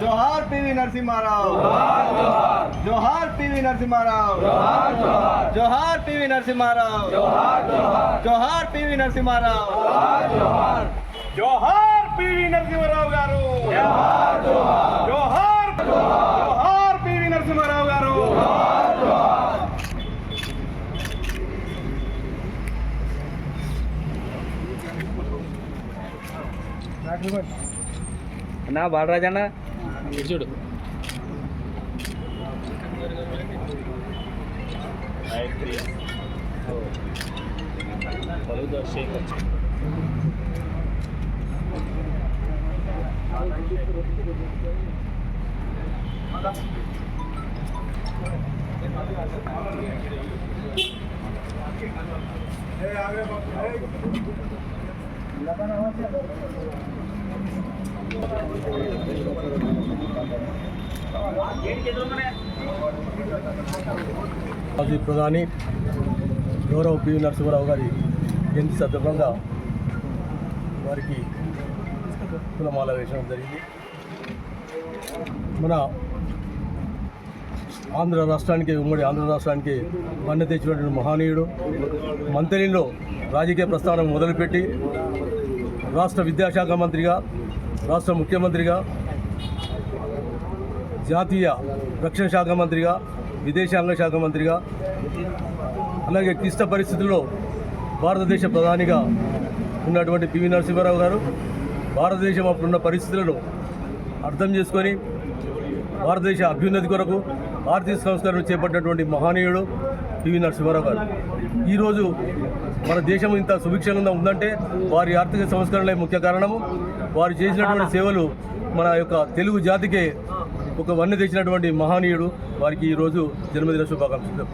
जोहार पीवी नरसिम्हा राव जोहार। पीवी नरसिम्हा राव जोहार। पीवी नरसिम्हा राव जोहार। पीवी नरसिम्हा राव जोहार। P V Narasimha Rao garu. जोहार जोहार। P V Narasimha Rao garu Thank you నా బాలరాజన్న చూడు మాజీ ప్రధాని గౌరవ పివి నరసింహారావు గారి జయంతి సందర్భంగా వారికి కులమాల వేషం జరిగింది. మన ఆంధ్ర రాష్ట్రానికి ఉమ్మడి ఆంధ్ర రాష్ట్రానికి మన్నె తెచ్చినటువంటి మహనీయుడు మంత్రిలో రాజకీయ ప్రస్థానం మొదలుపెట్టి రాష్ట్ర విద్యాశాఖ మంత్రిగా రాష్ట్ర ముఖ్యమంత్రిగా జాతీయ రక్షణ శాఖ మంత్రిగా విదేశాంగ శాఖ మంత్రిగా అలాగే క్లిష్ట పరిస్థితుల్లో భారతదేశ ప్రధానిగా ఉన్నటువంటి పివి నరసింహారావు గారు భారతదేశం అప్పుడున్న పరిస్థితులను అర్థం చేసుకొని భారతదేశ అభ్యున్నతి కొరకు ఆర్థిక సంస్కరణ చేపట్టినటువంటి మహనీయుడు పివి నరసింహారావు గారు. ఈరోజు మన దేశం ఇంత సుభిక్షంగా ఉందంటే వారి ఆర్థిక సంస్కరణలే ముఖ్య కారణము. వారు చేసినటువంటి సేవలు మన యొక్క తెలుగు జాతికే ఒక వన్నె తెచ్చినటువంటి మహనీయుడు. వారికి ఈరోజు జన్మదిన శుభాకాంక్షలు.